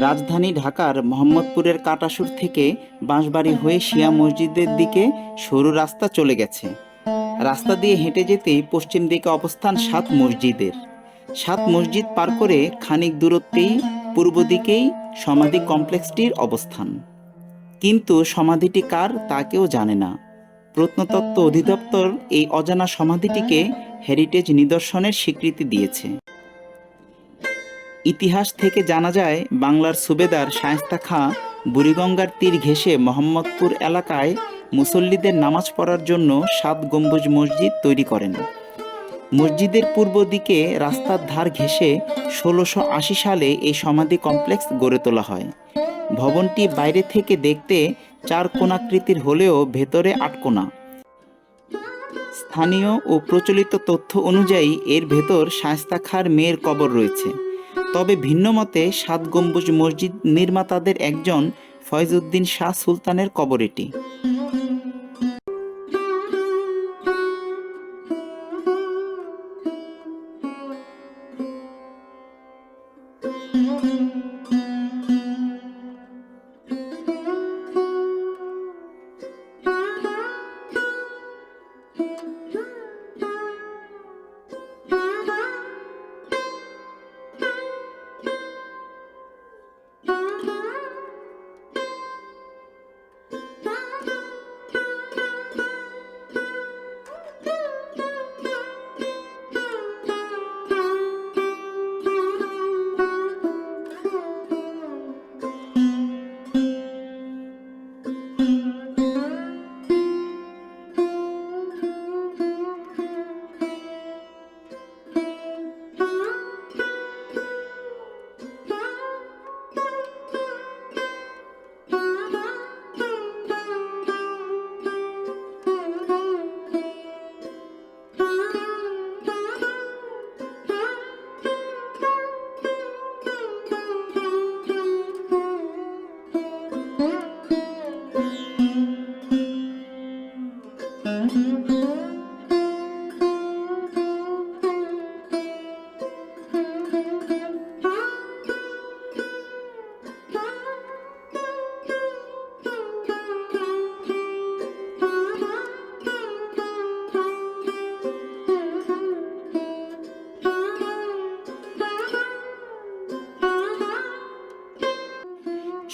রাজধানী ঢাকার মোহাম্মদপুরের কাটাসুর থেকে বাঁশবাড়ি হয়ে শিয়া মসজিদের দিকে সরু রাস্তা চলে গেছে। রাস্তা দিয়ে হেঁটে যেতেই পশ্চিম দিকে অবস্থান সাত মসজিদের। সাত মসজিদ পার করে খানিক দূরত্বেই পূর্ব দিকেই সমাধি কমপ্লেক্সটির অবস্থান। কিন্তু সমাধিটি কার তা কেউ জানে না। প্রত্নতত্ত্ব অধিদপ্তর এই অজানা সমাধিটিকে হেরিটেজ নিদর্শনের স্বীকৃতি দিয়েছে। ইতিহাস থেকে জানা যায়, বাংলার সুবেদার শায়েস্তা খাঁ বুড়িগঙ্গার তীর ঘেঁষে মোহাম্মদপুর এলাকায় মুসল্লিদের নামাজ পড়ার জন্য সাত গম্বুজ মসজিদ তৈরি করেন। মসজিদের পূর্ব দিকে রাস্তার ধার ঘেঁষে ষোলোশো আশি সালে এই সমাধি কমপ্লেক্স গড়ে তোলা হয়। ভবনটি বাইরে থেকে দেখতে চার কোণাকৃতির হলেও ভেতরে আটকোনা স্থানীয় ও প্রচলিত তথ্য অনুযায়ী এর ভেতর শায়েস্তা খাঁর মেয়ের কবর রয়েছে। তবে ভিন্ন মতে সাত গম্বুজ মসজিদ নির্মাতাদের একজন ফয়জউদ্দিন শাহ সুলতানের কবর এটি।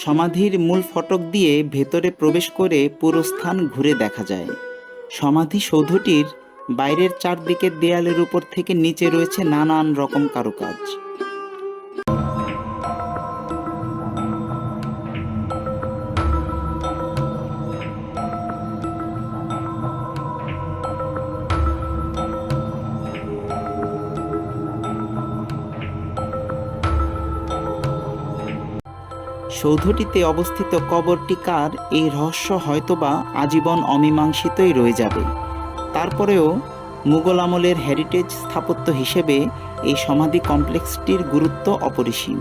সমাধির মূল ফটক দিয়ে ভেতরে প্রবেশ করে পুরো স্থান ঘুরে দেখা যায়। সমাধি সৌধটির বাইরের চারদিকের দেয়ালের উপর থেকে নিচে রয়েছে নানান রকম কারুকাজ। সৌধটিতে অবস্থিত কবরটি কার? এই রহস্য হয়তোবা আজীবন অমীমাংসিতই রয়ে যাবে। তারপরেও মুঘল আমলের হেরিটেজ স্থাপত্য হিসেবে এই সমাধি কমপ্লেক্সটির গুরুত্ব অপরিসীম।